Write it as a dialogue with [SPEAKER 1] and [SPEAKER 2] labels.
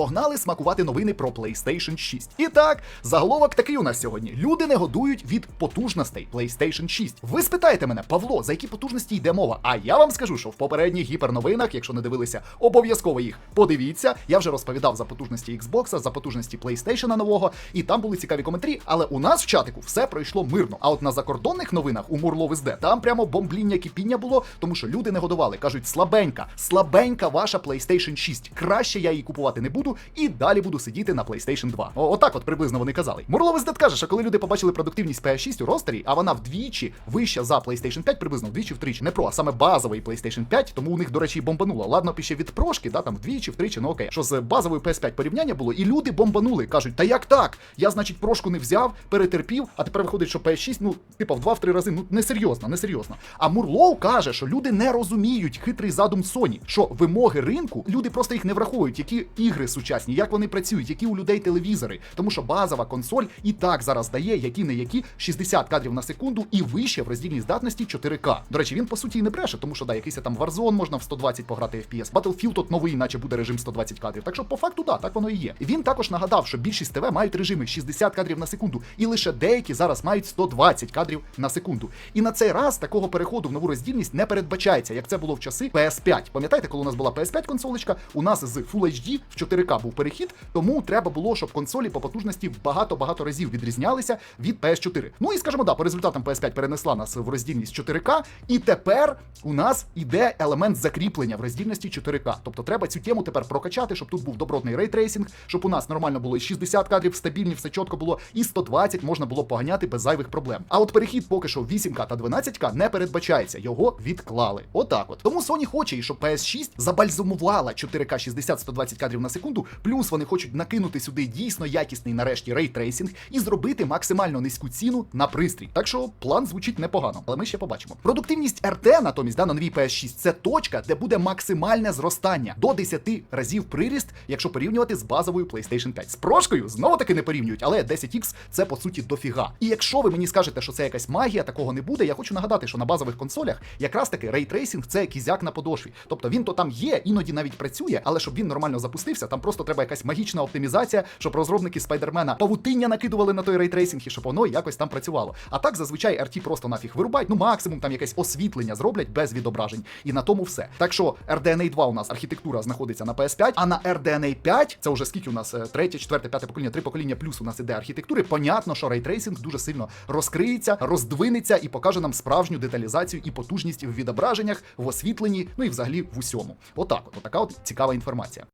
[SPEAKER 1] погнали смакувати новини про PlayStation 6. І так, заголовок такий у нас сьогодні: люди не годують від потужностей PlayStation 6. Ви спитаєте мене, Павло, за які потужності йде мова? А я вам скажу, що в попередніх гіперновинах, якщо не дивилися, обов'язково їх подивіться. Я вже розповідав за потужності Xbox, за потужності PlayStation нового, і там були цікаві коментарі. Але у нас в чатику все пройшло мирно. А от на закордонних новинах у Мурло СД там прямо бомбління кипіння було, тому що люди не годували. кажуть, слабенька, слабенька ваша PlayStation 6. Краще я її купувати не буду, і далі буду сидіти на PlayStation 2. О, отак от приблизно вони казали. Мурло СД каже, що коли люди побачили продуктивність PS6 у ростері, а вона вдвічі вища за PlayStation 5, приблизно вдвічі втричі. Не про, а саме базовий PlayStation 5, тому у них, до речі, бомбануло. Ладно, піще від прошки, да, там вдвічі, втричі, ну окей. Що з базовою PS5 порівняння було, і люди бомбанули. кажуть, та як так? Я, значить, прошку не взяв, перетерпів, а тепер виходить, що PS6, ну, типу, в 2-3 рази, ну несерйозно, несерйозно. А Мурлоу каже, що люди не розуміють хитрий задум Sony, що вимоги ринку, люди просто їх не враховують, які ігри сучасні, як вони працюють, які у людей телевізори. Тому що базова консоль і так зараз дає які не які 60 кадрів на секунду і вище в роздільній здатності 4К. До речі, він по суті і не бреше, тому що да, якийсь там Warzone можна в 120 пограти FPS. Battlefield тут новий, наче буде режим 120 кадрів. Так що по факту, да, так воно і є. Він також нагадав, що більшість ТВ мають режими 60 кадрів на секунду, і лише деякі зараз мають 120 кадрів на секунду. І на цей раз такого переходу в нову роздільність не передбачається, як це було в часи PS5. Пам'ятаєте, коли у нас була PS5 консолечка, у нас з Full HD в 4К був перехід, тому треба було, щоб консолі по потужності багато-багато разів відрізнялися від PS4. Ну і скажімо, да, по результатам PS5 перенесла нас в роздільність 4К, і тепер у нас іде елемент закріплення в роздільності 4К. Тобто треба цю тему тепер прокачати, щоб тут був добротний рейтрейсинг, щоб у нас нормально було і 60 кадрів стабільні, все чітко було, і 120 можна було поганяти без зайвих проблем. А от перехід поки що в 8К та 12К не передбачається, його відклали. Отак от. Тому Sony хоче, щоб PS6 забальзумувала 4К 60-120 кадрів на секунду. Плюс вони хочуть накинути сюди дійсно якісний нарешті рейтрейсинг і зробити максимально низьку ціну на пристрій. Так що план звучить непогано, але ми ще побачимо. Продуктивність RT, натомість, да, на новій PS6 це точка, де буде максимальне зростання до 10 разів приріст, якщо порівнювати з базовою PlayStation 5. З прошкою знову таки не порівнюють, але 10X це по суті дофіга. І якщо ви мені скажете, що це якась магія, такого не буде. Я хочу нагадати, що на базових консолях якраз таки рейтрейсинг це кізяк на подошві. Тобто він то там є, іноді навіть працює, але щоб він нормально запустився, там просто треба якась магічна оптимізація, щоб розробники спайдермена павутиння накидували на той рейтрейсинг і щоб воно якось там працювало. А так зазвичай RT просто нафіг вирубають, ну максимум там якесь освітлення зроблять без відображень. І на тому все. Так що RDNA 2 у нас архітектура знаходиться на PS5, а на RDNA 5, це вже скільки у нас е, третє, четверте, п'яте покоління, три покоління плюс у нас іде архітектури. Понятно, що рейтрейсинг дуже сильно розкриється, роздвинеться і покаже нам справжню деталізацію і потужність в відображеннях, в освітленні, ну і взагалі в усьому. Отак, от, отака от цікава інформація.